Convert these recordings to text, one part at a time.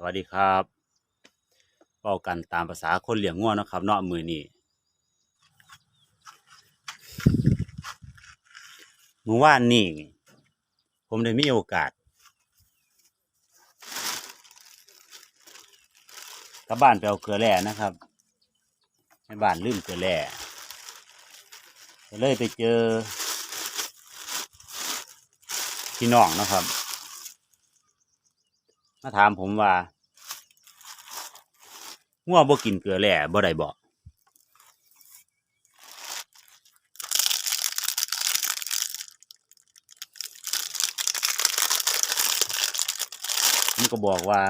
สวัสดีครับเป้ากันตามภาษาคนเลี้ยงง่วนะครับเนาะมือนี้เมื่อวานนี้ผมได้มีโอกาสกลับบ้านไปเอาเกลือแร่นะครับในบ้านลืมเกลือแร่ก็เลยไปเจอพี่น้องนะครับ มาถามผมว่าง่วงบ่กินเกลือแร่บ่ได้บ่ผมก็บอกว่า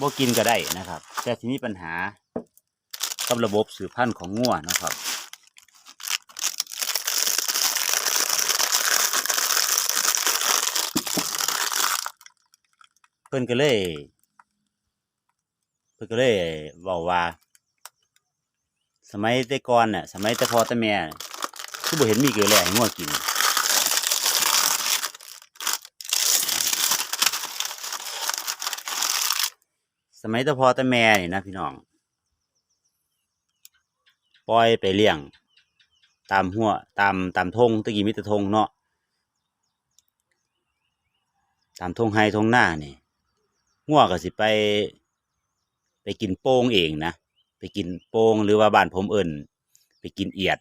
บ่กินก็ได้นะครับ แต่ที่นี้ปัญหากับระบบสืบพันธุ์ของง่วนะครับ พิ่นก็เลย เพิ่นก็เลยบอกว่า สมัยแต่ก่อนน่ะ สมัยแต่พ่อแต่แม่คือบ่เห็นมีเกลือแร่ให้งัวกินสมัยแต่พ่อแต่แม่นี่นะพี่น้องปล่อยไปเลี้ยง ตามหัวตามตามทงตะกี้มีแต่ทงเนาะตามทงไฮทงหน้านี่ ง่วก็สิไป ไปกินโป้งเองนะไปกินโป้งหรือว่าบ้านผมเอิญไปกินเอียด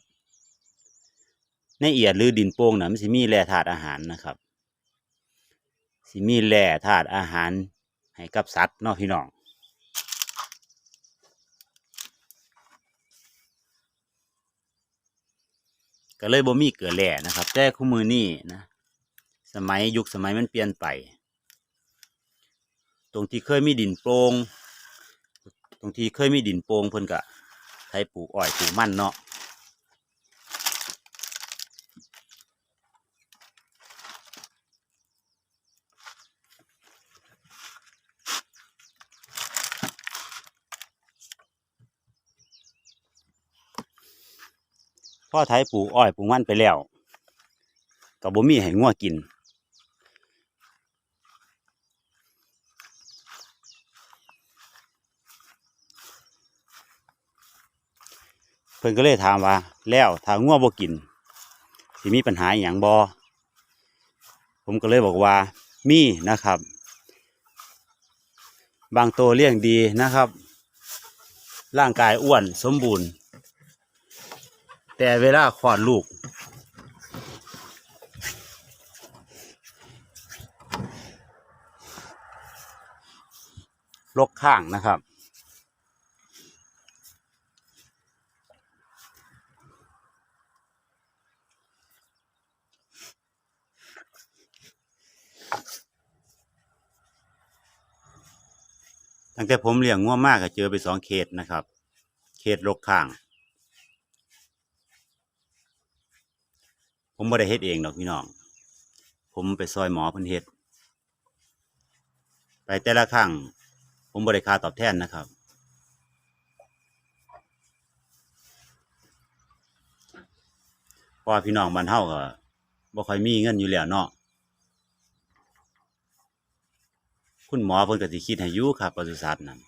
ในเอียดหรือดินโป้งนะมันสิมีแร่ธาตุอาหารนะครับสิมีแร่ธาตุอาหารให้กับสัตว์เนาะพี่น้องก็เลยบ่มีเกลือแร่นะครับ แต่คู่มือนี่นะ สมัยยุคสมัยมันเปลี่ยนไป ตรงที่เคยมีดินโปร่งตรงที่เคยมีดินโปร่งเพิ่นก็ไถปลูกอ้อยปลูกมันเนาะพ่อไถปลูกอ้อยปลูกมันไปแล้วก็บ่มีให้งัวกิน พิ่นก็เลยถามว่า แล้วถ้างัวบ่กินสิมีปัญหาอย่างบ่ผมก็เลยบอกว่ามีนะครับ บางตัวเลี้ยงดีนะครับ ร่างกายอ้วนสมบูรณ์ แต่เวลาคลอดลูก ลกข้างนะครับ ตั้งแต่ผมเลี้ยงง่วมากก็เจอไปสองเคสนะครับเคสลกข้าง ผมไม่ได้เฮ็ดเองดอกพี่น้อง ผมไปซอยหมอเพิ่นเฮ็ดไปแต่ละครั้งผมบริคาตอบแทนนะครับเพราะว่าพี่น้องบ้านเฮาก็บ่ค่อยมีเงินอยู่แล้วเนาะ คุณหมอเพิ่นก็สิคิดให้อยู่ครับปศุสัตว์นั่น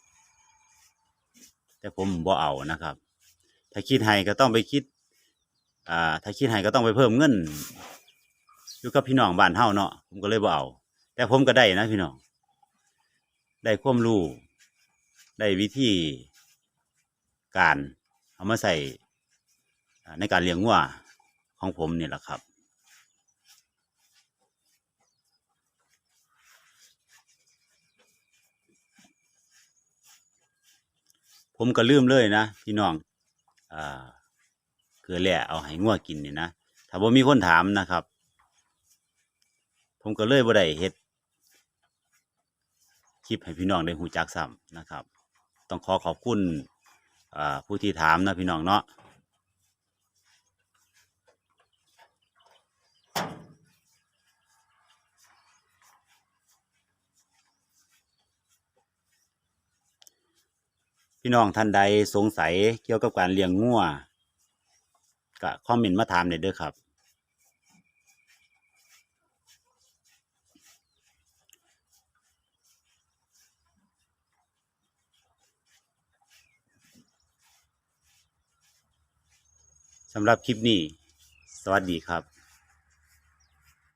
แต่ผมบ่เอานะครับ ถ้าคิดให้ก็ต้องไปคิด อ่า ถ้าคิดให้ก็ต้องไปเพิ่มเงินอยู่กับพี่น้องบ้านเฮาเนาะผมก็เลยบ่เอา แต่ผมก็ได้นะพี่น้อง ได้ความรู้ได้วิธีการเอามาใส่อ่าในการเลี้ยงวัวของผมนี่แหละครับ ผมก็ลืมเลยนะพี่น้องอ่าเกลือแร่เอาให้งัวกินนี่นะถ้าบ่มีคนถามนะครับ ผมก็เลยบ่ได้เฮ็ดคลิปให้พี่น้องได้หูจักซ้ำนะครับ ต้องขอขอบคุณผู้ที่ถามนะพี่น้องเนาะ พี่น้องท่านใดสงสัยเกี่ยวกับการเลี้ยงงัวก็คอมเมนต์มาถามได้ด้วยครับ สำหรับคลิปนี้ สวัสดีครับ